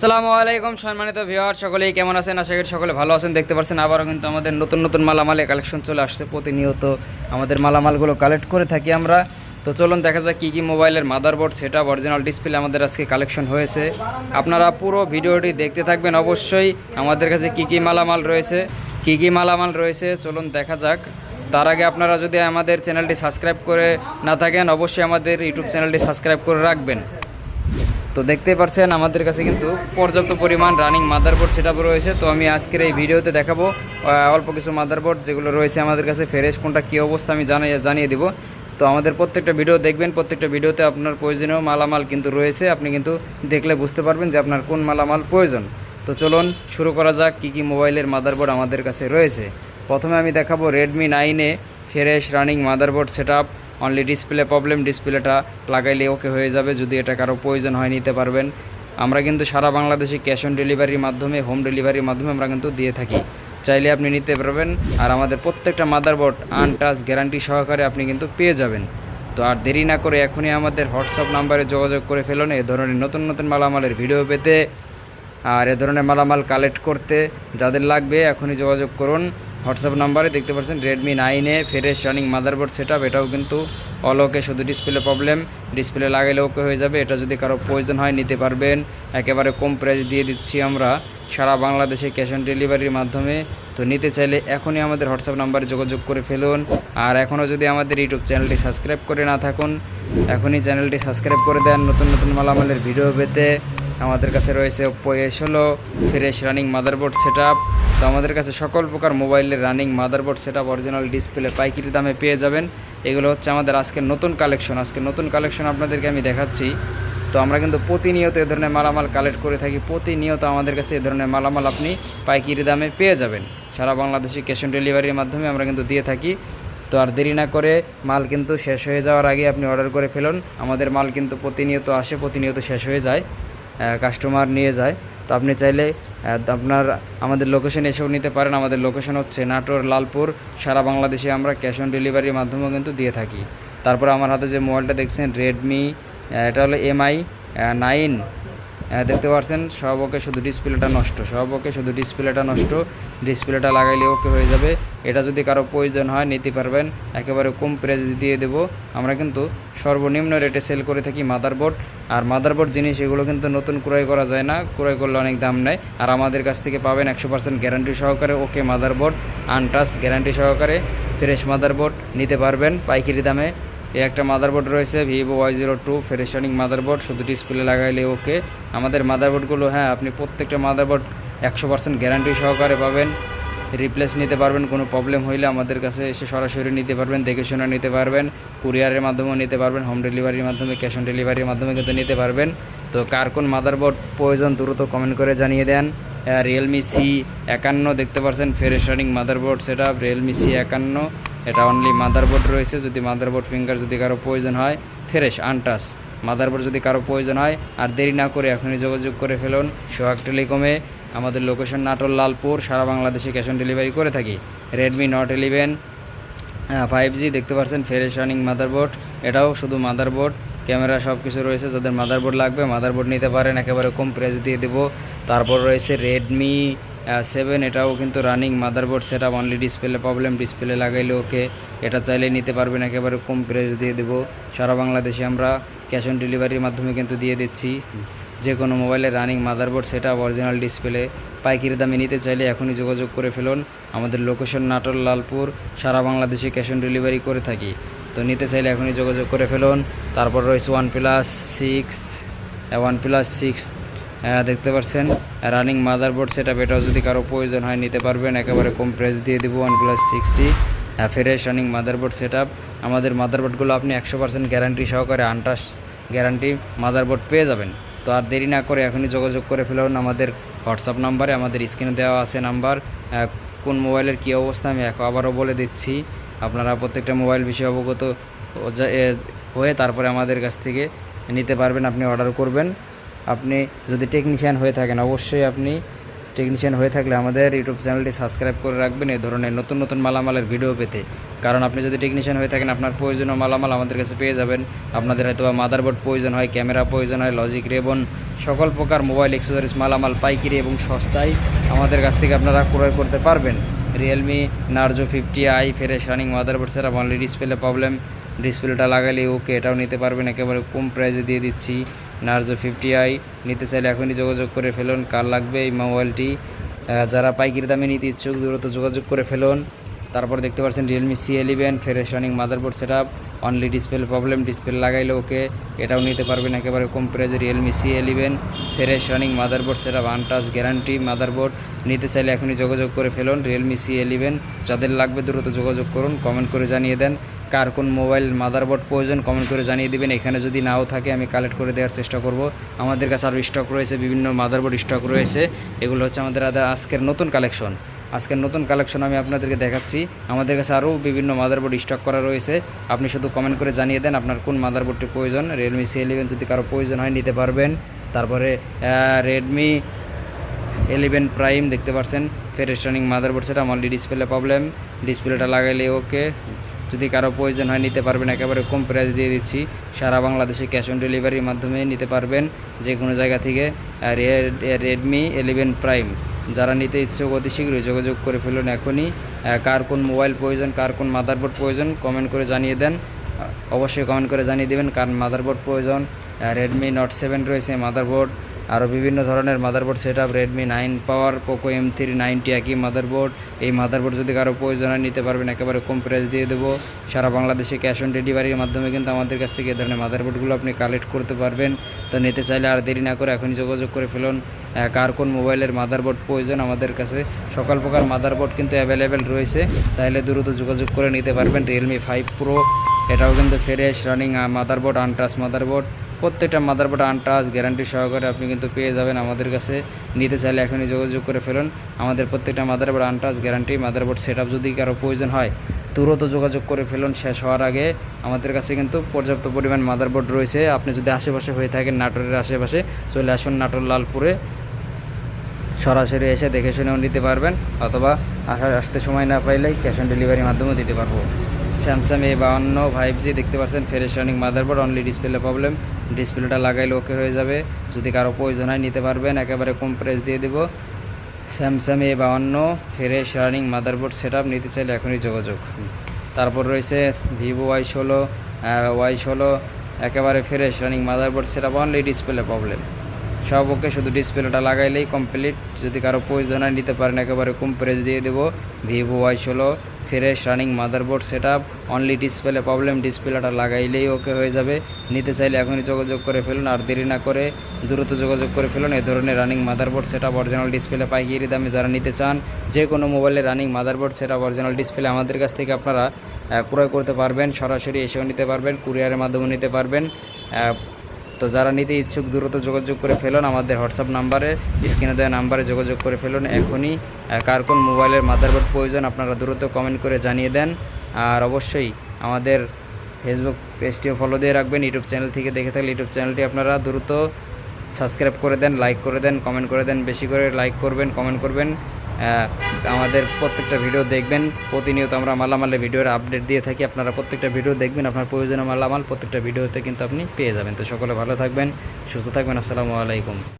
আসসালামু আলাইকুম সম্মানিত ভিউয়ার, সকলেই কেমন আছেন? আশা করি সকলে ভালো আছেন। দেখতে পাচ্ছেন আবারও কিন্তু আমাদের নতুন নতুন মালামালের কালেকশন চলে আসছে প্রতিনিয়ত আমাদের মালামালগুলো কালেক্ট করে থাকি আমরা। তো চলুন দেখা যাক কী কী মোবাইলের মাদারবোর্ড সেটা অরিজিনাল ডিসপ্লে আমাদের আজকে কালেকশন হয়েছে। আপনারা পুরো ভিডিওটি দেখতে থাকবেন অবশ্যই। আমাদের কাছে কী কী মালামাল রয়েছে, কী কী মালামাল রয়েছে, চলুন দেখা যাক। তার আগে আপনারা যদি আমাদের চ্যানেলটি সাবস্ক্রাইব করে না থাকেন, অবশ্যই আমাদের ইউটিউব চ্যানেলটি সাবস্ক্রাইব করে রাখবেন। তো দেখতে পাচ্ছেন আমাদের কাছে কিন্তু পর্যাপ্ত পরিমাণ রানিং মাদারবোর্ড সেট রয়েছে। তো আমি আজকের এই ভিডিওতে দেখাবো অল্প কিছু মাদারবোর্ড যেগুলো রয়েছে আমাদের কাছে ফ্রেশ কোনটা কী অবস্থা আমি জানিয়ে জানিয়ে দিব। তো আমাদের প্রত্যেকটা ভিডিও দেখবেন, প্রত্যেকটা ভিডিওতে আপনার প্রয়োজনীয় মালামাল কিন্তু রয়েছে। আপনি কিন্তু দেখলে বুঝতে পারবেন যে আপনার কোন মালামাল প্রয়োজন। তো চলুন শুরু করা যাক, কী কী মোবাইলের মাদারবোর্ড আমাদের কাছে রয়েছে। প্রথমে আমি দেখাবো রেডমি নাইনে fresh running motherboard set only display problem ডিসপ্লেটা লাগাইলে ওকে হয়ে যাবে, যদি এটা কারও প্রয়োজন হয় নিতে পারবেন। আমরা কিন্তু সারা বাংলাদেশে ক্যাশ অন ডেলিভারির মাধ্যমে হোম ডেলিভারির মাধ্যমে আমরা কিন্তু দিয়ে থাকি। চাইলে আপনি নিতে পারবেন, আর আমাদের প্রত্যেকটা মাদারবোর্ড আনটাচ গ্যারান্টি সহকারে আপনি কিন্তু পেয়ে যাবেন। তো আর দেরি না করে এখনই আমাদের হোয়াটসঅ্যাপ নাম্বারে যোগাযোগ করে ফেলুন, এ ধরনের নতুন নতুন মালামালের ভিডিও পেতে, আর এ ধরনের মালামাল কালেক্ট করতে যাদের লাগবে এখনই যোগাযোগ করুন। হোয়াটসঅ্যাপ নাম্বারে দেখতে পাচ্ছেন রেডমি নাইনে ফ্রেশ রানিং মাদারবোর্ড সেট এটাও কিন্তু অল ওকে শুধু ডিসপ্লে প্রবলেম ডিসপ্লে লাগাইলে ওকে হয়ে যাবে। এটা যদি কারও প্রয়োজন হয়, নিতে পারবেন। একেবারে কম প্রাইস দিয়ে দিচ্ছি আমরা। সারা বাংলাদেশে ক্যাশ অন ডেলিভারির মাধ্যমে। তো নিতে চাইলে এখনই আমাদের হোয়াটসঅ্যাপ নাম্বারে যোগাযোগ করে ফেলুন। আর এখনও যদি আমাদের ইউটিউব চ্যানেলটি সাবস্ক্রাইব করে না থাকুন, এখনই চ্যানেলটি সাবস্ক্রাইব করে দেন। নতুন নতুন মালামালের ভিডিও পেতে। আমাদের কাছে রয়েছে ওপো এ ষোলো ফ্রেশ রানিং মাদারবোর্ড সেট তো আমাদের কাছে সকল প্রকার মোবাইলের running motherboard set up original display পাইকারি দামে পেয়ে যাবেন। এগুলো হচ্ছে আমাদের আজকের নতুন কালেকশন আজকে নতুন কালেকশন আপনাদেরকে আমি দেখাচ্ছি। তো আমরা কিন্তু প্রতিনিয়ত এ ধরনের মালামাল কালেক্ট করে থাকি। প্রতিনিয়ত আমাদের কাছে এ ধরনের মালামাল আপনি পাইকারি দামে পেয়ে যাবেন। সারা বাংলাদেশে ক্যাশ অন ডেলিভারির মাধ্যমে আমরা কিন্তু দিয়ে থাকি। তো আর দেরি না করে মাল কিন্তু শেষ হয়ে যাওয়ার আগে আপনি অর্ডার করে ফেলুন। আমাদের মাল কিন্তু প্রতিনিয়ত আসে, প্রতিনিয়ত শেষ হয়ে যায়। কাস্টমার নিয়ে যায়। তো আপনি চাইলে আপনার, আমাদের লোকেশন এসেও নিতে পারেন। আমাদের লোকেশন হচ্ছে নাটোর, লালপুর। সারা বাংলাদেশে আমরা ক্যাশ অন ডেলিভারির মাধ্যমেও কিন্তু দিয়ে থাকি। তারপর আমার হাতে যে মোবাইলটা দেখছেন রেডমি এটা হলো এমআই নাইন দেখতে পাচ্ছেন সব ওকে শুধু ডিসপ্লেটা নষ্ট। সব ওকে শুধু ডিসপ্লেটা নষ্ট। ডিসপ্লেটা লাগাইলে ওকে হয়ে যাবে। এটা যদি কারও প্রয়োজন হয়, নিতে পারবেন। একেবারে কম প্রাইস দিয়ে দেবো। আমরা কিন্তু সর্বনিম্ন রেটে সেল করে থাকি মাদারবোর্ড আর মাদারবোর্ড জিনিস, এগুলো কিন্তু নতুন ক্রয় করা যায় না। ক্রয় করলে অনেক দাম নেয়। আর আমাদের কাছ থেকে পাবেন একশো পার্সেন্ট গ্যারান্টি সহকারে ওকে মাদারবোর্ড আনটাস গ্যারান্টি সহকারে ফ্রেশ মাদারবোর্ড নিতে পারবেন পাইকারি দামে। এই একটা মাদারবোর্ড রয়েছে, Vivo Y zero two fresh running motherboard. শুধু ডিসপ্লে লাগাইলে ওকে। আমাদের মাদারবোর্ডগুলো হ্যাঁ আপনি প্রত্যেকটা মাদারবোর্ড একশো পার্সেন্ট গ্যারান্টি সহকারে পাবেন। রিপ্লেস নিতে পারবেন, কোনো প্রবলেম হইলে আমাদের কাছে এসে সরাসরি নিতে পারবেন, দেখে শুনে নিতে পারবেন কুরিয়ারের মাধ্যমেও নিতে পারবেন হোম ডেলিভারির মাধ্যমে ক্যাশ অন ডেলিভারির মাধ্যমে কিন্তু নিতে পারবেন। তো কার কোন মাদারবোর্ড প্রয়োজন দ্রুত কমেন্ট করে জানিয়ে দেন। রিয়েলমি সি একান্ন দেখতে পাচ্ছেন ফ্রেশ রানিং মাদারবোর্ড সেটা রিয়েলমি সি একান্ন, এটা অনলি মাদারবোর্ড রয়েছে, যদি মাদারবোর্ড ফিঙ্গার যদি কারও প্রয়োজন হয় ফ্রেশ আনটাস মাদারবোর্ড যদি কারও প্রয়োজন হয়, আর দেরি না করে এখনই যোগাযোগ করে ফেলুন, সোহাগ টেলিকমে। আমাদের লোকেশন নাটোর, লালপুর, সারা বাংলাদেশে ক্যাশ অন ডেলিভারি করে থাকি। Redmi Note eleven five G দেখতে পাচ্ছেন ফ্রেশ রানিং মাদারবোর্ড এটাও শুধু মাদারবোর্ড ক্যামেরা সব কিছু রয়েছে, যাদের মাদারবোর্ড লাগবে মাদারবোর্ড নিতে পারেন, একেবারে কম প্রাইস দিয়ে দেবো। তারপর রয়েছে রেডমি সেভেন এটাও কিন্তু রানিং মাদারবোর্ড সেটা অনলি ডিসপ্লে প্রবলেম ডিসপ্লে লাগাইলে ওকে এটা চাইলে নিতে পারবেন, একেবারে কম প্রাইস দিয়ে দেবো। সারা বাংলাদেশে আমরা ক্যাশ অন ডেলিভারির মাধ্যমে কিন্তু দিয়ে দিচ্ছি। যে কোনো মোবাইলের রানিং মাদারবোর্ড সেটা অরিজিনাল ডিসপ্লে, পাইকারি দামে নিতে চাইলে এখনই যোগাযোগ করে ফেলুন। আমাদের লোকেশন নাটোর, লালপুর, সারা বাংলাদেশে ক্যাশ অন ডেলিভারি করে থাকি। তো নিতে চাইলে এখনই যোগাযোগ করে ফেলুন। তারপর রয়েছে one plus six one plus six দেখতে পাচ্ছেন? রানিং মাদারবোর্ড সেটা এটাও যদি কারও প্রয়োজন হয় নিতে পারবেন। একেবারে কম প্রাইস দিয়ে দেবো one plus sixty fresh running motherboard set আমাদের মাদারবোর্ডগুলো আপনি একশো পার্সেন্ট গ্যারান্টি সহকারে আনটাস গ্যারান্টি মাদারবোর্ড পেয়ে যাবেন। তো আর দেরি না করে এখনই যোগাযোগ করে ফেলুন আমাদের হোয়াটসঅ্যাপ নাম্বারে, আমাদের স্ক্রিনে দেওয়া আছে নাম্বার। কোন মোবাইলের কী অবস্থা আমি এখন আবারও বলে দিচ্ছি। আপনারা প্রত্যেকটা মোবাইল বিষয়ে অবগত হয়ে তারপরে আমাদের কাছ থেকে নিতে পারবেন, আপনি অর্ডার করবেন। আপনি যদি টেকনিশিয়ান হয়ে থাকেন, অবশ্যই আপনি টেকনিশিয়ান হয়ে থাকলে আমাদের ইউটিউব চ্যানেলটি সাবস্ক্রাইব করে রাখবেন এই ধরনের নতুন নতুন মালামালের ভিডিও পেতে। কারণ আপনি যদি টেকনিশিয়ান হয়ে থাকেন, আপনার প্রয়োজনীয় মালামাল আমাদের কাছে পেয়ে যাবেন। আপনাদের হয়তো মাদারবোর্ড প্রয়োজন হয় ক্যামেরা প্রয়োজন হয় লজিক রেবন সকল প্রকার মোবাইল অ্যাক্সেসরিজ মালামাল, পাইকারি এবং সস্তায় আমাদের কাছ থেকে আপনারা ক্রয় করতে পারবেন। Realme Narzo fifty I fresh running motherboard সেটা অনলি ডিসপ্লে প্রবলেম ডিসপ্লেটা লাগালে ওকে এটাও নিতে পারবেন। একেবারে কম প্রাইসে দিয়ে দিচ্ছি। নার্জো ফিফটি আই নিতে চাইলে এখনই যোগাযোগ করে ফেলুন। কার লাগবে এই মোবাইলটি? যারা পাইকারি দামে নিতে ইচ্ছুক, দ্রুত যোগাযোগ করে ফেলুন। তারপর দেখতে পাচ্ছেন Realme C eleven fresh running motherboard set up only display problem display লাগাইলে ওকে। এটাও নিতে পারবেন একেবারে কম প্রাইসে Realme C eleven fresh running motherboard set up untouch guarantee motherboard নিতে চাইলে এখনই যোগাযোগ করে ফেলুন রিয়েলমি সি এলিভেন যাদের লাগবে দ্রুত যোগাযোগ করুন, কমেন্ট করে জানিয়ে দেন। কার কোন মোবাইল মাদারবোর্ড প্রয়োজন কমেন্ট করে জানিয়ে দিবেন। এখানে যদি নাও থাকে, আমি কালেক্ট করে দেওয়ার চেষ্টা করব। আমাদের কাছে আরও স্টক রয়েছে, বিভিন্ন মাদারবোর্ড স্টক রয়েছে। এগুলো হচ্ছে আমাদের আজকের নতুন কালেকশন আজকের নতুন কালেকশন আমি আপনাদেরকে দেখাচ্ছি। আমাদের কাছে আরও বিভিন্ন মাদারবোর্ড স্টক করা রয়েছে। আপনি শুধু কমেন্ট করে জানিয়ে দেন আপনার কোন মাদারবোর্ডটি প্রয়োজন। রিয়েলমি সি এলেভেন যদি কারও প্রয়োজন হয়, নিতে পারবেন। তারপরে রেডমি এলেভেন প্রাইম দেখতে পাচ্ছেন। ফেরেস রানিং মাদারবোর্ড সেটা আমার ডিসপ্লে প্রবলেম ডিসপ্লেটা লাগাইলে ওকে যদি কারও প্রয়োজন হয়, নিতে পারবেন। একেবারে কম প্রাইস দিয়ে দিচ্ছি। সারা বাংলাদেশে ক্যাশ অন ডেলিভারির মাধ্যমে নিতে পারবেন। যে কোনো জায়গা থেকে রেডমি এলেভেন প্রাইম যারা নিতে ইচ্ছুক, অতি শীঘ্রই যোগাযোগ করে ফেলুন এখনই। কার কোন মোবাইল প্রয়োজন, কার কোন মাদারবোর্ড প্রয়োজন কমেন্ট করে জানিয়ে দেন। অবশ্যই কমেন্ট করে জানিয়ে দেবেন, কার মাদারবোর্ড প্রয়োজন। রেডমি নট সেভেন রয়েছে মাদারবোর্ড আরও বিভিন্ন ধরনের motherboard set up Redmi nine power Poco M three ninety একই মাদারবোর্ড এই মাদারবোর্ড যদি কারও প্রয়োজন হয়, নিতে পারবেন, একেবারে কম প্রাইস দিয়ে দেবো। সারা বাংলাদেশে ক্যাশ অন ডেলিভারির মাধ্যমে কিন্তু আমাদের কাছ থেকে এ ধরনের মাদারবোর্ডগুলো আপনি কালেক্ট করতে পারবেন। তো নিতে চাইলে আর দেরি না করে এখনই যোগাযোগ করে ফেলুন। কার কোন মোবাইলের মাদারবোর্ড প্রয়োজন আমাদের কাছে। সকল প্রকার মাদারবোর্ড কিন্তু অ্যাভেলেবেল রয়েছে। চাইলে দ্রুত যোগাযোগ করে নিতে পারবেন রিয়েলমি ফাইভ প্রো এটাও কিন্তু fresh running motherboard untouch motherboard প্রত্যেকটা মাদারবোর্ড আনটাচ গ্যারান্টি সহকারে আপনি কিন্তু পেয়ে যাবেন আমাদের কাছে। নিতে চাইলে এখনই যোগাযোগ করে ফেলুন। আমাদের প্রত্যেকটা motherboard untouch guarantee motherboard set যদি কারও প্রয়োজন হয়, দ্রুত যোগাযোগ করে ফেলুন। শেষ হওয়ার আগে আমাদের কাছে কিন্তু পর্যাপ্ত পরিমাণ মাদারবোর্ড রয়েছে। আপনি যদি আশেপাশে হয়ে থাকেন নাটোরের আশেপাশে, চলে আসুন নাটোর লালপুরে। সরাসরি এসে দেখে শুনেও নিতে পারবেন, অথবা আসতে সময় না পাইলেই ক্যাশ অন ডেলিভারির মাধ্যমেও দিতে পারব। স্যামসাং এ বাউন্ন ফাইভ জি দেখতে পাচ্ছেন fresh running motherboard only display problem ডিসপ্লেটা লাগাইলে ওকে হয়ে যাবে। যদি কারও প্রয়োজন হয় নিতে পারবেন, একেবারে কম প্রাইস দিয়ে দেবো। স্যামসাং এ বাউন্ন fresh running motherboard set up নিতে চাইলে এখনই যোগাযোগ। তারপর রয়েছে ভিভো ওয়াই ষোলো ওয়াই ষোলো, একেবারে fresh running motherboard set up only display problem সব ওকে, শুধু ডিসপ্লেটা লাগাইলেই কমপ্লিট যদি কারও প্রয়োজন হয় নিতে পারেন, একেবারে কম প্রাইস দিয়ে দেবো। ভিভো ওয়াই ষোলো fresh running motherboard set up only display problem ডিসপ্লেটা লাগাইলেই ওকে হয়ে যাবে। নিতে চাইলে এখনই যোগাযোগ করে ফেলুন আর দেরি না করে দ্রুত যোগাযোগ করে ফেলুন। এ ধরনের running motherboard set up original display পাইকারি দামে যারা নিতে চান, যে কোনো মোবাইলে running motherboard set up original display আমাদের কাছ থেকে আপনারা ক্রয় করতে পারবেন, সরাসরি এসেও নিতে পারবেন কুরিয়ারের মাধ্যমে নিতে পারবেন। তো যারা নিতে ইচ্ছুক দ্রুত যোগাযোগ করে ফেলুন, আমাদের হোয়াটসঅ্যাপ নাম্বারে, স্ক্রিনে দেওয়া নাম্বারে যোগাযোগ করে ফেলুন। এখনই কার কোন মোবাইলের মাদারবোর্ড প্রয়োজন আপনারা দ্রুত কমেন্ট করে জানিয়ে দেন। আর অবশ্যই আমাদের ফেসবুক পেজটিও ফলো দিয়ে রাখবেন। ইউটিউব চ্যানেল থেকে দেখে থাকলে ইউটিউব চ্যানেলটি আপনারা দ্রুত সাবস্ক্রাইব করে দেন লাইক করে দেন কমেন্ট করে দেন, বেশি করে লাইক করবেন কমেন্ট করবেন। আমাদের প্রত্যেকটা ভিডিও দেখবেন। প্রতিনিয়ত আমরা মালামালে ভিডিওর আপডেট দিয়ে থাকি। আপনারা প্রত্যেকটা ভিডিও দেখবেন, আপনার প্রয়োজনীয় মালামাল প্রত্যেকটা ভিডিওতে কিন্তু আপনি পেয়ে যাবেন। তো সকলে ভালো থাকবেন, সুস্থ থাকবেন। আসসালামু আলাইকুম।